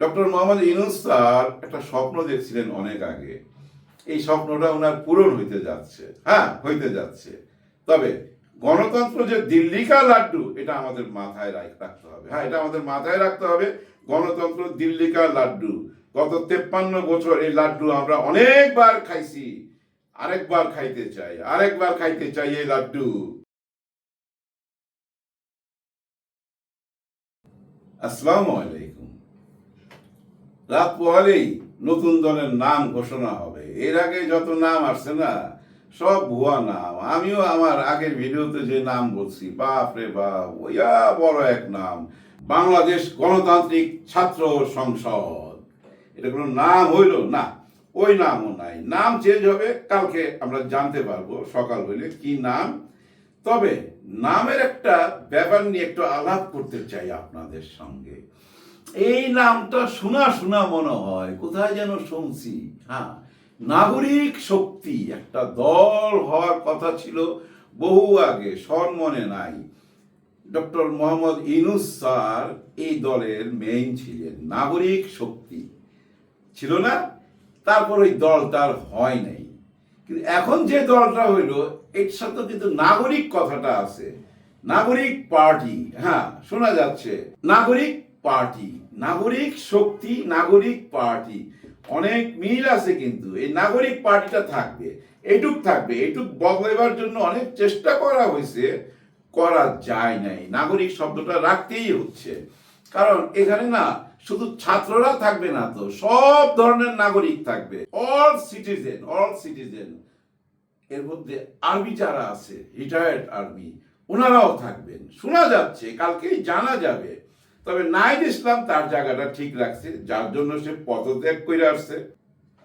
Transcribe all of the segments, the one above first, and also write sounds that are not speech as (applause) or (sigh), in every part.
Doctor Mohammad Yunus sir একটা স্বপ্ন দেখছিলেন অনেক আগে। এই স্বপ্নটা ওনার পূরণ হইতে যাচ্ছে। হ্যাঁ হইতে যাচ্ছে। তবে গণতন্ত্র যে দিল্লিকা লাড্ডু, এটা আমাদের মাথায় রাখতে হবে। হ্যাঁ এটা আমাদের মাথায় রাখতে হবে। গণতন্ত্র দিল্লিকা লাড্ডু। গত তেপ্পান্ন বছর এই লাড্ডু আমরা অনেকবার খাইছি। আরেকবার খাইতে চাই। আরেকবার খাইতে চাই এই লাড্ডু। আসসালামু আলাইকুম। রাত পোহালেই নতুন দলের নাম ঘোষণা হবে। এর আগে যত নাম আসছে না, সব ভুয়া নাম। আমিও আমার আগের ভিডিওতে যে নাম বলছি, বাপ রে বাপ বড় এক নাম। বাংলাদেশ গণতান্ত্রিক ছাত্র সংসদ। এটা কোনো নাম হইল না, ওই নামও নাই। নাম চেঞ্জ হবে, কালকে আমরা জানতে পারব, সকাল হইলে কি নাম। তবে নামের একটা ব্যাপার নিয়ে একটু আলাপ করতে চাই আপনাদের সঙ্গে। এই নামটা শোনা শোনা মনে হয়। কোথায় যেন শুনছি। হ্যাঁ নাগরিক শক্তি, একটা দল হওয়ার কথা ছিল বহু আগে মনে নাই। ডক্টর মোহাম্মদ ইনুস স্যার এই দলের মেইন ছিলেন, নাগরিক শক্তি। ছিল না? তারপর ওই দলটার হয় নাই। কিন্তু এখন যে দলটা হইল, এর সাথে কিন্তু নাগরিক কথাটা আছে। নাগরিক পার্টি হ্যাঁ শোনা যাচ্ছে। নাগরিক পার্টি, নাগরিক শক্তি, নাগরিক পার্টি। অনেক মিল আছে কিন্তু, এই নাগরিক পার্টিটা থাকবে এইটুক থাকবে এইটুক বদলাবার জন্য অনেক চেষ্টা করা হয়েছে, করা যায় নাই। নাগরিক শব্দটা রাখতেই হচ্ছে। কারণ এখানে না, শুধু ছাত্ররা থাকবে না তো, সব ধরনের নাগরিক থাকবে। অল সিটিজেন অল সিটিজেন এর মধ্যে আর্মি যারা আছে রিটায়ার্ড আর্মি ওনারাও থাকবেন। শোনা যাচ্ছে, কালকেই জানা যাবে। তবে নাইদ ইসলাম তার জায়গাটা ঠিক রাখছে, যার জন্য সে পদত্যাগ করে আসছে।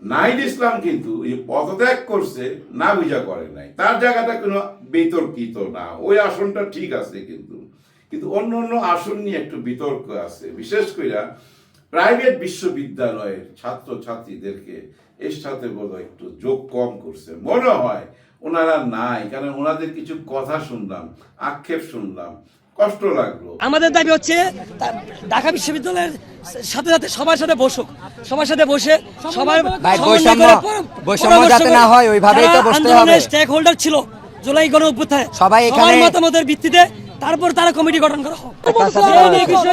নাইদ ইসলাম কিন্তু পদত্যাগ করছে, না বুঝা করে নাই। তার জায়গাটা কোনো বিতর্কিত না। ওই আসনটা ঠিক আছে কিন্তু। কিন্তু অন্য অন্য আসন নিয়ে একটু বিতর্ক আছে। বিশেষ করে প্রাইভেট বিশ্ববিদ্যালয়ের ছাত্র ছাত্রীদেরকে এর সাথে বোধহয় একটু যোগ কম করছে। মনে হয় ওনারা নাই, কারণ ওনাদের কিছু কথা শুনলাম, আক্ষেপ শুনলাম। কষ্ট লাগল। আমাদের দাবি হচ্ছে ঢাকা বিশ্ববিদ্যালয়ের সাথে সাথে সবার সাথে বসুক। সবার সাথে বসে সবার বৈষম্য- বৈষম্য যাতে না হয়, ওইভাবেই তো বসতে হবে। স্টেক হোল্ডার ছিল জুলাই গণ অভ্যুত্থানে সবাই এখানে- মতামতের ভিত্তিতে তারপর তারা কমিটি গঠন করা হোক।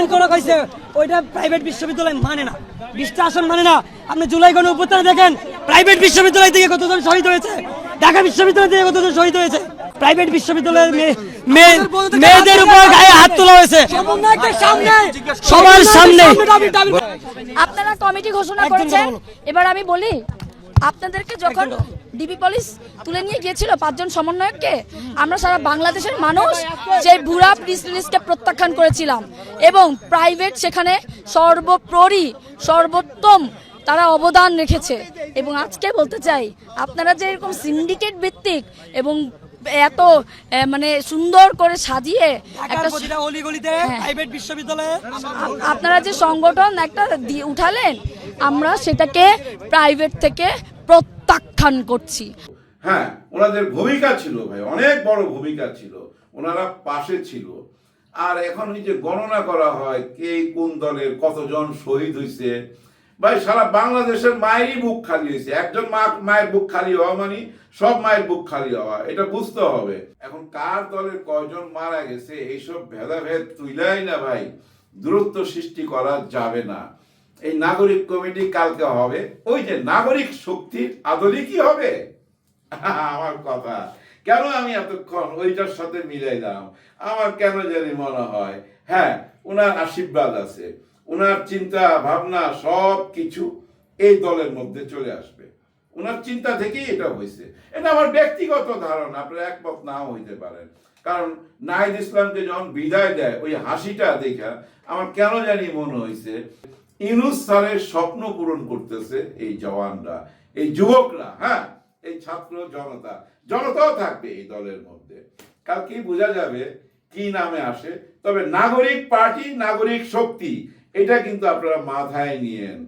করা হয়েছে ওইটা প্রাইভেট বিশ্ববিদ্যালয় মানে না। বিশটা আসন মানে না। আপনি জুলাই গণ অভ্যুত্থানে দেখেন প্রাইভেট বিশ্ববিদ্যালয় থেকে কতজন শহীদ হয়েছে? ঢাকা বিশ্ববিদ্যালয় থেকে কতজন শহীদ হয়েছে? প্রাইভেট বিশ্ববিদ্যালয়ের মেয়ে- মেয়ে- মেয়েদের উপর গায়ে হাত তোলা হয়েছে। সবার সামনে আপনারা কমিটি ঘোষণা করেছেন। এবার আমি বলি আপনাদেরকে যখন ডিবি পুলিশ তুলে নিয়ে গিয়েছিল পাঁচজন সমন্বয়ককে আমরা সারা বাংলাদেশের মানুষ সেই বুড়া প্রিস রিলিজকে প্রত্যাখ্যান করেছিলাম। এবং প্রাইভেট সেখানে সর্বোপরি সর্বোত্তম তারা অবদান রেখেছে। এবং আজকে বলতে চাই আপনারা যে এরকম সিন্ডিকেট ভিত্তিক এবং এত মানে সুন্দর করে সাজিয়ে একটা অলিগলিতে হ্যাঁ। প্রাইভেট বিশ্ববিদ্যালয়ে। আপনারা যে সংগঠন একটা উঠালেন আমরা সেটাকে প্রাইভেট থেকে প্রত্যাখ্যান করছি। হ্যাঁ ওনাদের ভূমিকা ছিল ভাই অনেক বড় ভূমিকা ছিল ওনারা পাশে ছিল। আর এখন এই যে গণনা করা হয় কে কোন দলের কতজন শহীদ হয়েছে ভাই, সারা বাংলাদেশের মায়েরই বুক খালি হয়েছে। একজন মা মায়ের বুক খালি হওয়া মানে সব মায়ের বুক খালি হওয়া, এটা বুঝতে হবে। এখন কার দলের কয়জন মারা গেছে, এইসব ভেদাভেদ তুইলাই না ভাই। দূরত্ব সৃষ্টি করা যাবে না। এই নাগরিক কমিটি কালকে হবে। ওই যে নাগরিক শক্তির আদলই কি হবে? (laughs) আমার কথা। কেন আমি এতক্ষণ ওইটার সাথে মিলাইলাম? আমার কেন জানি মনে হয়। হ্যাঁ ওনার আশীর্বাদ আছে। ওনার চিন্তা, ভাবনা, সব কিছু এই দলের মধ্যে চলে আসবে। ওনার চিন্তা থেকেই এটা হয়েছে। এটা আমার ব্যক্তিগত ধারণা, আপনারা একমত নাও হইতে পারেন। কারণ নাহিদ ইসলামকে যখন বিদায় দেয়, ওই হাসিটা দেখা, আমার কেন জানি মনে হয়েছে ইনুস স্যারের স্বপ্ন পূরণ করতেছে এই জওয়ানরা, এই যুবকরা হ্যাঁ এই ছাত্র জনতা, জনতাও থাকবে এই দলের মধ্যে। কালকেই বোঝা যাবে কি নামে আসে, তবে নাগরিক পার্টি, নাগরিক শক্তি এটা কিন্তু আপনারা মাথায় নিয়েন।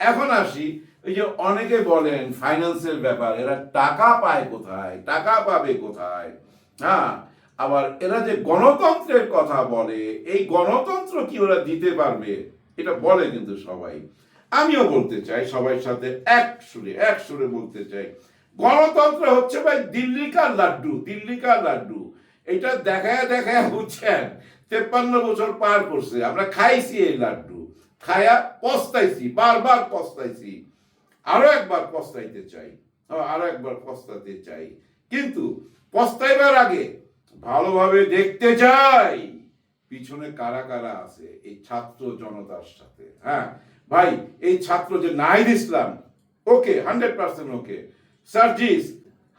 এখন আসি ওই যে অনেকে বলেন ফাইন্যান্সের ব্যাপার, এরা টাকা পায় কোথায়, টাকা পাবে কোথায়? হ্যাঁ আবার এরা যে গণতন্ত্রের কথা বলে, এই গণতন্ত্র কি ওরা দিতে পারবে? এটা বলে কিন্তু সবাই। আমিও বলতে চাই, সবাই সাথে এক সুরে এক সুরে বলতে চাই। গণতন্ত্র হচ্ছে ভাই দিল্লিকার লাড্ডু দিল্লিকার লাড্ডু। এটা দেখায় দেখায় বুঝছেন তেপ্পান্ন বছর পার করছে। আমরা খাইছি এই লাড্ডু। খায়া পস্তাইছি বারবার পস্তাইছি। আরও একবার পস্তাইতে চাই। হ্যাঁ, আরও একবার পস্তাতে চাই। কিন্তু পস্তাইবার আগে ভালোভাবে দেখতে চাই পিছনে কারা কারা আছে এই ছাত্র জনতার সাথে। হ্যাঁ ভাই এই ছাত্র যে Nahid Islam okay hundred percent okay. Sarjis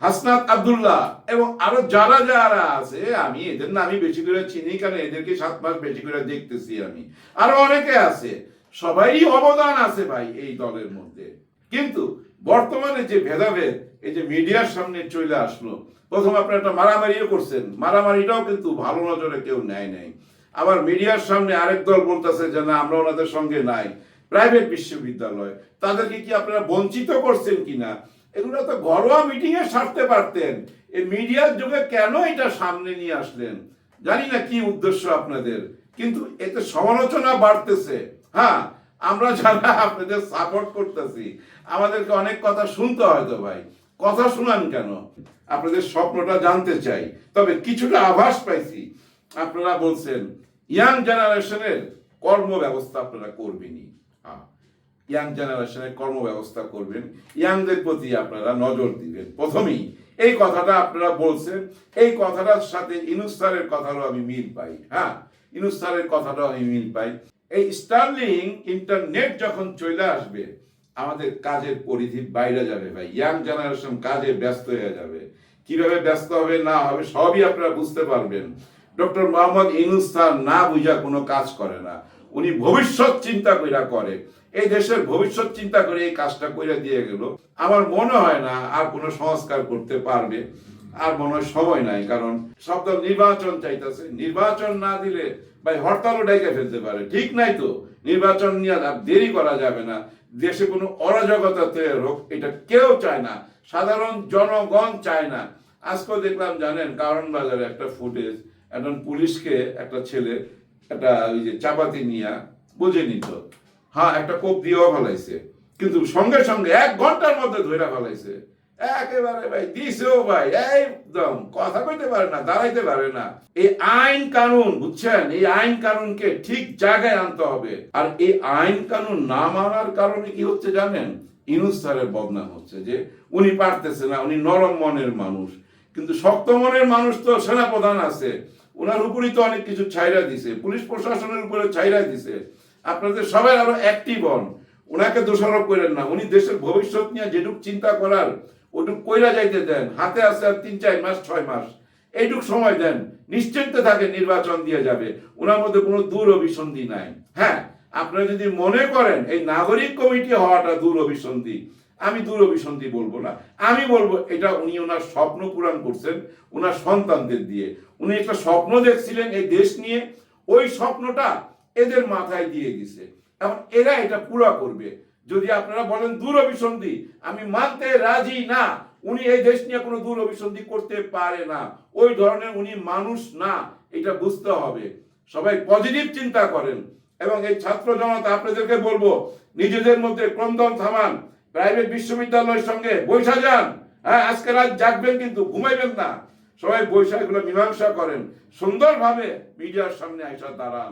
Hasnat Abdullah এবং আরও যারা যারা আছে, আমি এদের না আমি বেশি করে চিনি কারণ এদেরকে সাত মাস বেশি করে দেখতেছি আমি। আরও অনেকে আছে সবারই অবদান আছে ভাই এই দলের মধ্যে। কিন্তু বর্তমানে যে ভেদাভেদ, এই যে মিডিয়ার সামনে চলে আসলো, প্রথম আপনার একটা মারামারিও করছেন, মারামারিটাও কিন্তু ভালো নজরে কেউ নেয় নাই। আবার মিডিয়ার সামনে আরেক দল বলতেছে যে, না, আমরা ওনাদের সঙ্গে নাই। প্রাইভেট বিশ্ববিদ্যালয়, তাদেরকে কি আপনারা বঞ্চিত করছেন কিনা? এগুলো তো ঘরোয়া মিটিং এ সারতে পারতেন। এই মিডিয়ার যুগে কেন এটা সামনে নিয়ে আসলেন? জানি না কি উদ্দেশ্য আপনাদের, কিন্তু এতে সমালোচনা বাড়তেছে। হ্যাঁ আমরা যারা আপনাদের সাপোর্ট করতেছি, আমাদেরকে অনেক কথা শুনতে হয়তো ভাই। কথা শুনান কেন? আপনাদের স্বপ্নটা জানতে চাই। তবে কিছুটা আভাস পাইছি। আপনারা বলছেন, ইয়াং জেনারেশনের কর্ম ব্যবস্থা আপনারা করবেনই। হ্যাঁ ইয়াং জেনারেশনের কর্ম ব্যবস্থা করবেন। ইয়াংদের প্রতি আপনারা নজর দিবেন। প্রথমেই এই কথাটা আপনারা বলছেন, এই কথাটার সাথে ইনুস স্যারের কথারও আমি মিল পাই হ্যাঁ? ইনুস স্যারের কথাটাও আমি মিল পাই। এই স্টার্লিং ইন্টারনেট যখন চলে আসবে, আমাদের কাজের পরিধি বাইরে যাবে ভাই। ইয়াং জেনারেশন কাজে ব্যস্ত হয়ে যাবে। কীভাবে ব্যস্ত হবে, না হবে, সবই আপনারা বুঝতে পারবেন। ডক্টর মোহাম্মদ ইনুস স্যার না বুঝা কোনো কাজ করে না। উনি ভবিষ্যৎ চিন্তা কইরা করে। এই দেশের ভবিষ্যৎ চিন্তা করে এই কাজটা কইরা দিয়ে গেল। আমার মনে হয় না আর কোনো সংস্কার করতে পারবে, আর মনে হয় সময় নাই, কারণ সব দল নির্বাচন চাইতেছে। নির্বাচন না দিলে ভাই হরতালও ডাইকে ফেলতে পারে। ঠিক নাই তো। নির্বাচন নিয়ে দেরি করা যাবে না। দেশে কোনো অরাজকতা তৈরি হোক, এটা কেউ চায় না। সাধারণ জনগণ চায় না। আজকেও দেখলাম, জানেন, কারণ বাজারে একটা ফুটেজ, একজন পুলিশকে একটা ছেলে, একটা ওই যে চাপাতি নিয়া বুঝে নিত। হ্যাঁ একটা কোপ দিয়েও ফেলাইছে। কিন্তু সঙ্গে সঙ্গে এক ঘণ্টার মধ্যে ধরে ফেলাইছে। একেবারে ভাই, দিছেও ভাই একদম কথা কইতে পারে না, দাঁড়াইতে পারে না। এই আইন কানুন, বুঝছেন? এই আইন কানুনকে ঠিক জায়গায় আনতে হবে। আর এই আইন কানুন না মানার কারণে কি হচ্ছে জানেন? ইনুস স্যারের বদনাম হচ্ছে যে উনি পারতেছে না, উনি নরম মনের মানুষ। কিন্তু শক্ত মনের মানুষ তো সেনাপ্রধান আছে। ওনার উপরই তো অনেক কিছু ছাইরা দিছে, পুলিশ প্রশাসনের উপরে ছাইরা দিছে। আপনাদের সবাই আরও অ্যাক্টিভ হন। ওনাকে দোষারোপ করেন না। উনি দেশের ভবিষ্যৎ নিয়ে যেটুক চিন্তা করার, ওটুক কইরা যাইতে দেন। হাতে আছে আর তিন, চার মাস, ছয় মাস। এইটুক সময় দেন। নিশ্চিন্ত থাকে নির্বাচন দিয়ে যাবে। ওনার মধ্যে কোনো দূর অভিসন্ধি নাই। হ্যাঁ আপনারা যদি মনে করেন, এই নাগরিক কমিটি হওয়াটা দূর অভিসন্ধি। আমি দূর অভিসন্ধি বলব না। আমি বলব, এটা উনি ওনার স্বপ্ন পূরণ করছেন ওনার সন্তানদের দিয়ে। উনি একটা স্বপ্ন দেখছিলেন এই দেশ নিয়ে। ওই স্বপ্নটা এদের মাথায় দিয়ে দিছে। এখন এরা এটা পুরা করবে। যদি আপনারা বলেন দূর অভিসন্ধি, আমি মানতে রাজি না। উনি এই দেশ নিয়ে কোনো দূর অভিসন্ধি করতে পারে না। ওই ধরনের উনি মানুষ না, এটা বুঝতে হবে। সবাই পজিটিভ চিন্তা করেন। এবং এই ছাত্র জনতা, আপনাদেরকে বলব, নিজেদের মধ্যে ক্রন্দন থামান। প্রাইভেট বিশ্ববিদ্যালয়ের সঙ্গে বৈশা যান। হ্যাঁ আজকে রাত জাগবেন কিন্তু ঘুমাইবেন না। সবাই বৈশা এগুলো মীমাংসা করেন। সুন্দরভাবে মিডিয়ার সামনে আইসা দাঁড়ান।